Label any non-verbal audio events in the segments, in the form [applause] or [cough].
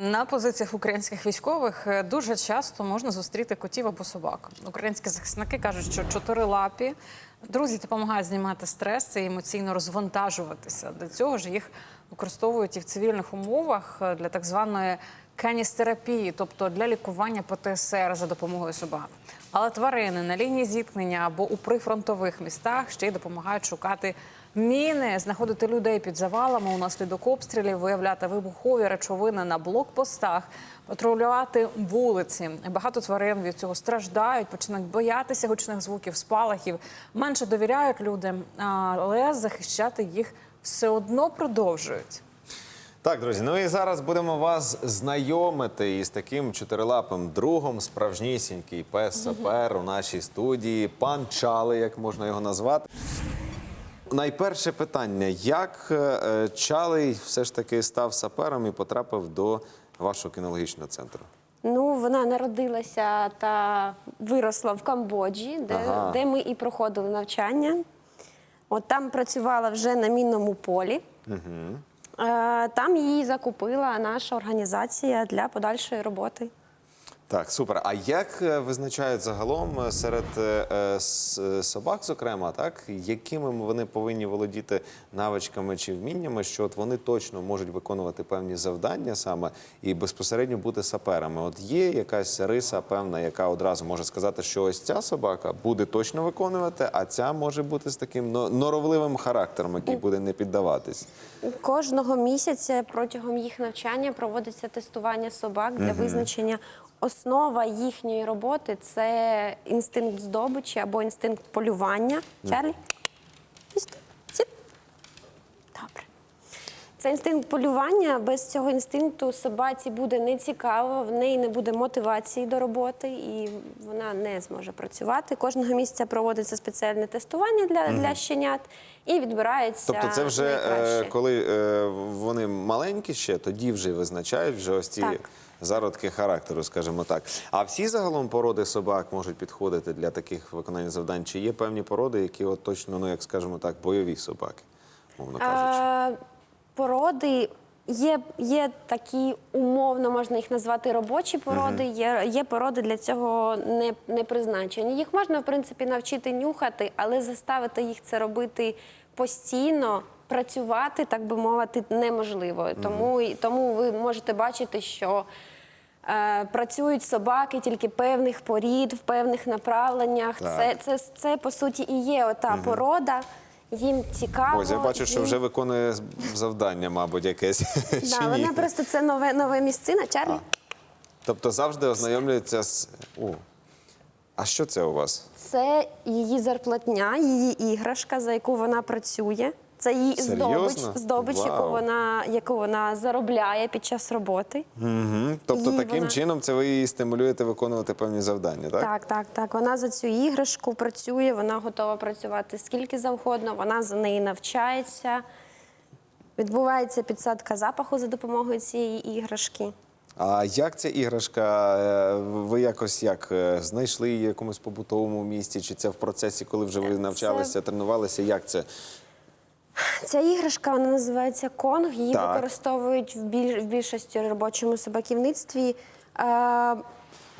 На позиціях українських військових е, дуже часто можна зустріти котів або собак. Українські захисники кажуть, що чотирилапі друзі допомагають знімати стрес і емоційно розвантажуватися. Для цього ж їх використовують і в цивільних умовах е, для так званої каністерапії, тобто для лікування ПТСР за допомогою собак. Але тварини на лінії зіткнення або у прифронтових містах ще й допомагають шукати міни, знаходити людей під завалами унаслідок обстрілів, виявляти вибухові речовини на блокпостах, патрулювати вулиці. Багато тварин від цього страждають, починають боятися гучних звуків, спалахів, менше довіряють людям, але захищати їх все одно продовжують. Так, друзі, ну і зараз будемо вас знайомити із таким чотирилапим другом, справжнісінький пес сапер у нашій студії, пан Чали, як можна його назвати. Найперше питання: як е, Чалий все ж таки став сапером і потрапив до вашого кінологічного центру? Ну, вона народилася та виросла в Камбоджі, де, Ага. де ми і проходили навчання. От там працювала вже на мінному полі. Е, Там її закупила наша організація для подальшої роботи. Так, супер. А як е, визначають загалом е, серед е, собак, зокрема, так якими вони повинні володіти навичками чи вміннями, що от вони точно можуть виконувати певні завдання саме і безпосередньо бути саперами? От є якась риса певна, яка одразу може сказати, що ось ця собака буде точно виконувати, а ця може бути з таким норовливим характером, який буде не піддаватись. Кожного місяця протягом їх навчання проводиться тестування собак для визначення. Основа їхньої роботи це інстинкт здобичі або інстинкт полювання. Чарлі? Це інстинкт полювання. Без цього інстинкту собаці буде нецікаво, в неї не буде мотивації до роботи і вона не зможе працювати. Кожного місяця проводиться спеціальне тестування для, для щенят і відбирається. Тобто, це вже е, найкраще. коли е, вони маленькі ще, тоді вже визначають вже ось ці Так. зародки характеру, скажімо так. А всі загалом породи собак можуть підходити для таких виконань завдань? Чи є певні породи, які от точно, ну як скажімо так, бойові собаки, мовно кажучи? А, породи є, є такі умовно, можна їх назвати робочі породи. Є, є породи для цього не, не призначені. Їх можна, в принципі, навчити нюхати, але заставити їх це робити постійно. Працювати, так би мовити, неможливо. Тому, і- тому ви можете бачити, що е, працюють собаки тільки певних порід, в певних направленнях. Так. Це, це, це, по суті, і є ота порода. Їм цікаво. Ось я бачу, що їм- вже виконує завдання, мабуть, якесь. [laughs] Да, чи ні? вона просто це нове, нове місцина. Чарлі? Тобто завжди ознайомлюється з. О, а що це у вас? Це її зарплатня, її іграшка, за яку вона працює. Це її Серйозно? здобич, здобич яку, вона, яку вона заробляє під час роботи. Угу. Тобто Їй таким вона- чином це ви її стимулюєте виконувати певні завдання, так? Так, так, так. Вона за цю іграшку працює, вона готова працювати скільки завгодно, вона за неї навчається. Відбувається підсадка запаху за допомогою цієї іграшки. А як ця іграшка? е, Ви якось як е, знайшли її в якомусь побутовому місці? Чи це в процесі, коли вже ви навчалися, тренувалися? Як це? Ця іграшка вона називається Конг. Її Так. використовують в, біль, в більшості робочому собаківництві. Е,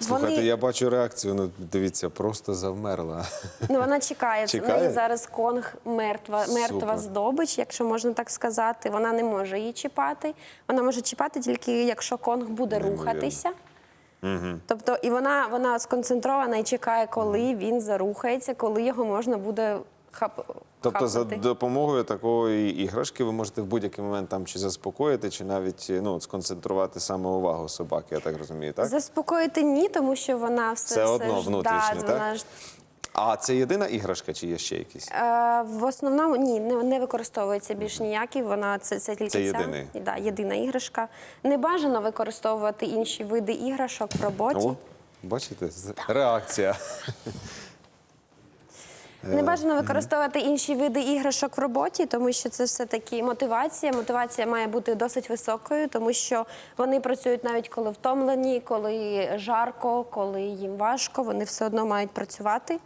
Слухайте, вони, я бачу реакцію. Ну дивіться, просто завмерла. ну, вона чекає. В Чекає? неї зараз Конг мертва, мертва Супер. здобич, якщо можна так сказати. Вона не може її чіпати. Вона може чіпати тільки якщо Конг буде рухатися. Тобто, і вона, вона сконцентрована і чекає, коли він зарухається, коли його можна буде хап, Тобто, за допомогою такої іграшки ви можете в будь-який момент там чи заспокоїти, чи навіть ну сконцентрувати саме увагу собаки, я так розумію, так? Заспокоїти ні, тому що вона все, Все все одно ж- да, так? Вона ж, А це єдина іграшка, чи є ще якісь? е, в основному ні, не, не використовується більш ніякі. Вона це, це тільки Це ця єдиний? да, єдина іграшка. Не бажано використовувати інші види іграшок в роботі. О, бачите, реакція. [laughs] Не бажано використовувати інші види іграшок в роботі, тому що це все таки мотивація. Мотивація має бути досить високою, тому що вони працюють навіть коли втомлені, коли жарко, коли їм важко. Вони все одно мають працювати.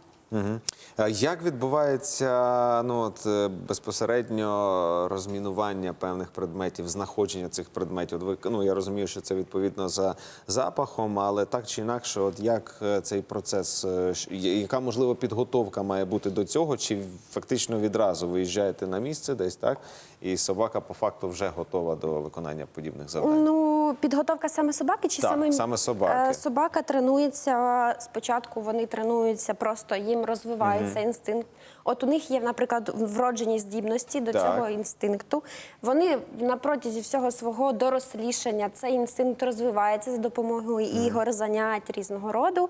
Е, Як відбувається ну, от, е, безпосередньо розмінування певних предметів, знаходження цих предметів? Ви, ну, я розумію, що це відповідно за запахом, але так чи інакше, от як е, цей процес, яка можливо підготовка має бути до цього? Чи фактично відразу виїжджаєте на місце десь, так? І собака по факту вже готова до виконання подібних завдань? Ну, підготовка саме собаки чи Так, саме саме собаки. Е, Собака тренується спочатку. Вони тренуються, просто їм розвивається інстинкт. От у них є, наприклад, вроджені здібності до Так. цього інстинкту. Вони на протязі всього свого дорослішання цей інстинкт розвивається за допомогою ігор, занять різного роду.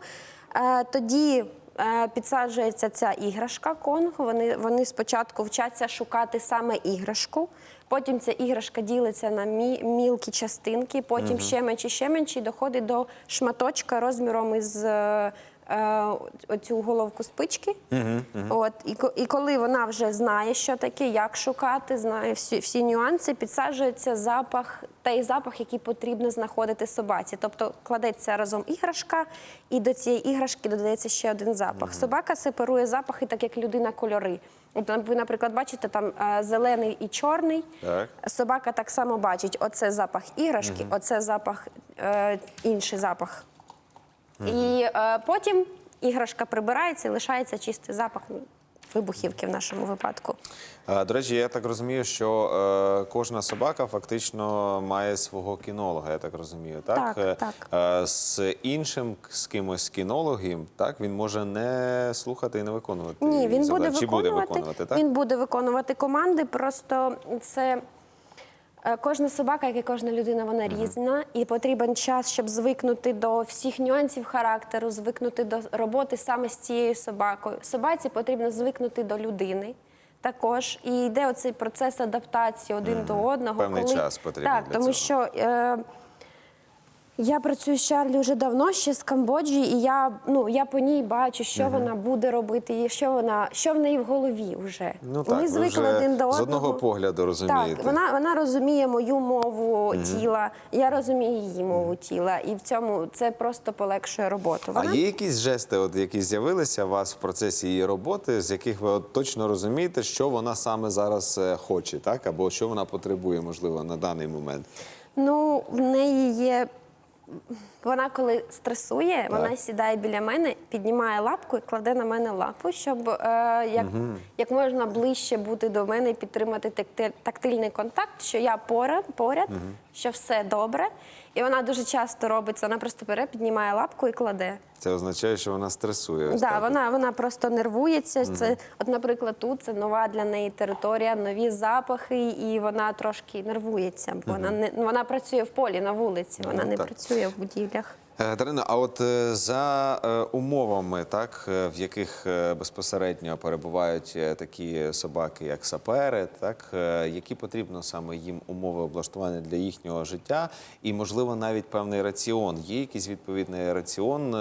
Е, Тоді підсаджується ця іграшка конг. Вони, вони спочатку вчаться шукати саме іграшку. Потім ця іграшка ділиться на мі- мілкі частинки, потім ще менші, ще менші, і доходить до шматочка розміром із е, е, оцю головку спички. От, і, і коли вона вже знає, що таке, як шукати, знає всі, всі нюанси, підсаджується запах, той запах, який потрібно знаходити собаці. Тобто кладеться разом іграшка, і до цієї іграшки додається ще один запах. Собака сепарує запахи, так як людина кольори. Ви, наприклад, бачите там е, зелений і чорний. Так. Собака так само бачить: оце запах іграшки, оце запах, е, інший запах. І е, потім іграшка прибирається і лишається чистий запах вибухівки в нашому випадку. Е, До речі, я так розумію, що е, кожна собака фактично має свого кінолога, я так розумію. Так, Так, Е, так. е, з іншим з кимось кінологом, так він може не слухати і не виконувати. Ні, він буде завдання. Чи буде виконувати. виконувати, так? Він буде виконувати команди. Просто це кожна собака, як і кожна людина, вона різна, і потрібен час, щоб звикнути до всіх нюансів характеру, звикнути до роботи саме з цією собакою. Собаці потрібно звикнути до людини. Також і йде оцей процес адаптації один до одного. Певний час потрібен так, для тому цього. що е, я працюю з Чарлі вже давно, ще з Камбоджі, і я, ну, я по ній бачу, що вона буде робити, і що вона, що в неї в голові вже. Ну так, Ми звикли вже один до одного. з одного погляду розумієте. Так, вона, вона розуміє мою мову тіла, я розумію її мову тіла, і в цьому це просто полегшує роботу. А є якісь жести, от, які з'явилися у вас в процесі її роботи, з яких ви от точно розумієте, що вона саме зараз е, хоче, так? Або що вона потребує, можливо, на даний момент? Ну, в неї є. Вона коли стресує, вона сідає біля мене, піднімає лапку і кладе на мене лапу, щоб е, як, як можна ближче бути до мене і підтримати такти- тактильний контакт, що я поряд, поряд що все добре. І вона дуже часто робить це. Вона просто бере, піднімає лапку і кладе. Це означає, що вона стресує. Ось Да, так вона, вона просто нервується. Це, от, наприклад, тут це нова для неї територія, нові запахи, і вона трошки нервується. Бо вона не вона працює в полі на вулиці, вона Ну, не так. працює в будівлях. Е, Дарина, а от е, за е, умовами, так, в яких безпосередньо перебувають такі собаки, як сапери, так, які потрібно саме їм умови облаштування для їхнього життя, і, можливо, навіть певний раціон. Є якийсь відповідний раціон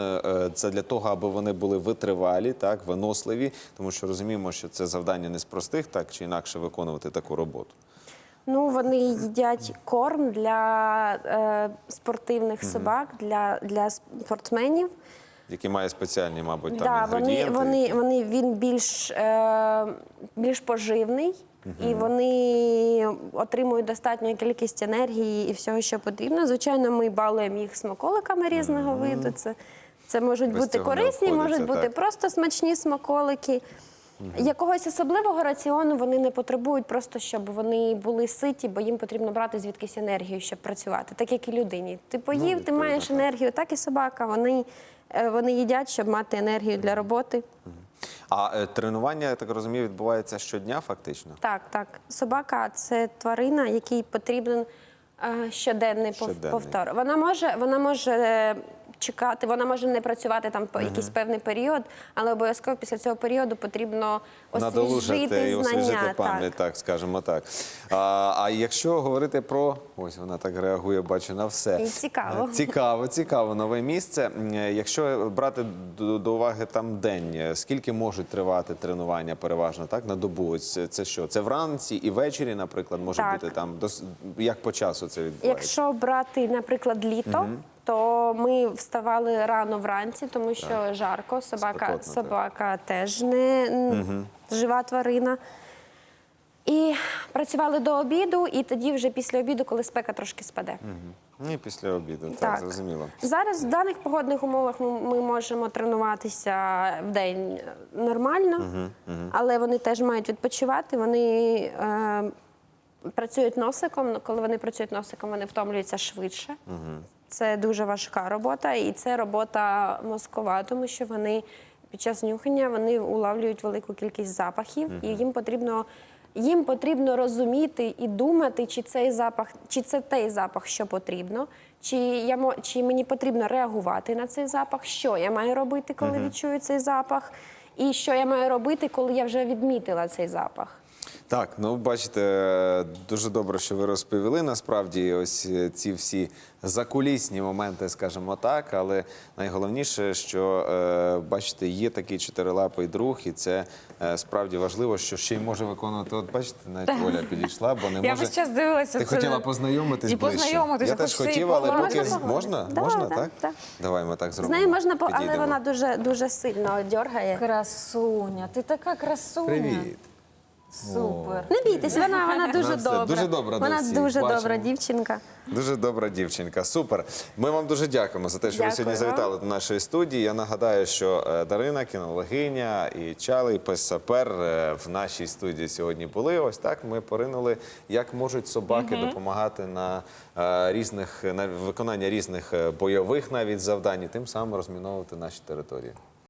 це для того, аби вони були витривалі, так, виносливі, тому що розуміємо, що це завдання не з простих, так чи інакше виконувати таку роботу. Ну, вони їдять корм для е, спортивних собак, для, для спортсменів. Які має спеціальні, мабуть, там Да, вони, інгредієнти. вони, вони, він більш, е, більш поживний, і вони отримують достатню кількість енергії і всього, що потрібно. Звичайно, ми балуємо їх смаколиками різного виду. Це, це можуть Без бути корисні, можуть бути так. просто смачні смаколики. Якогось особливого раціону вони не потребують, просто щоб вони були ситі, бо їм потрібно брати звідкись енергію, щоб працювати, так як і людині. Ти поїв, ти маєш так. енергію, так і собака. Вони, е, вони їдять, щоб мати енергію для роботи. А е, тренування, я так розумію, відбувається щодня, фактично. Так, так. Собака це тварина, якій потрібен е, щоденний, Щоденний. повтор. Вона може, вона може чекати, вона може не працювати там по якийсь певний період, але обов'язково після цього періоду потрібно Надолужити і освіжити освіжити знання. пам'ять, так. скажімо так. А, а якщо говорити про ось вона так реагує, бачу на все. І цікаво. Е, Цікаво, цікаво, нове місце. Е, Якщо брати до, до уваги там день, е, скільки можуть тривати тренування переважно так на добу? Ось це- це що? Це вранці і ввечері, наприклад, може Так. бути там дос... як по часу це відбувається? Якщо брати, наприклад, літо, то ми вставали рано вранці, тому що жарко, собака, Спекотно, так. собака теж не м, жива тварина. І працювали до обіду, і тоді вже після обіду, коли спека трошки спаде. Ну, і після обіду, так, зрозуміло. Зараз в даних погодних умовах ми, ми можемо тренуватися в день нормально, але вони теж мають відпочивати. Вони е, працюють носиком. Коли вони працюють носиком, вони втомлюються швидше. Це дуже важка робота, і це робота мозкова, тому що вони під час нюхання вони улавлюють велику кількість запахів, і їм потрібно. Їм потрібно розуміти і думати, чи цей запах, чи це той запах, що потрібно, чи я чи мені потрібно реагувати на цей запах, що я маю робити, коли відчую цей запах, і що я маю робити, коли я вже відмітила цей запах. Так, ну бачите, дуже добре, що ви розповіли. Насправді, ось е, ці всі закулісні моменти, скажімо так. Але найголовніше, що е, бачите, є такий чотирилапий друг, і це е, справді важливо, що ще й може виконувати. От бачите, навіть Оля підійшла, бо не Я може. весь час дивилася. Ти це- хотіла познайомитись і ближче? Я теж хотів, але поки поговорити. можна? Да, можна, да, так? да. Давай ми так З нею можна по, але вона дуже дуже сильно дергає. Красуня, ти така красуня. Привіт. Супер. Не бійтесь, вона, вона дуже все добра. дуже добра до Вона всіх, дуже бачимо. добра дівчинка. Дуже добра дівчинка. Супер. Ми вам дуже дякуємо за те, що ви сьогодні вам. завітали до нашої студії. Я нагадаю, що е, Дарина, кінологиня і Чалий пес-сапер е, в нашій студії сьогодні були. Ось так ми поринули, як можуть собаки допомагати на е, різних на виконання різних е, бойових навіть завдань, і тим самим розміновувати наші території.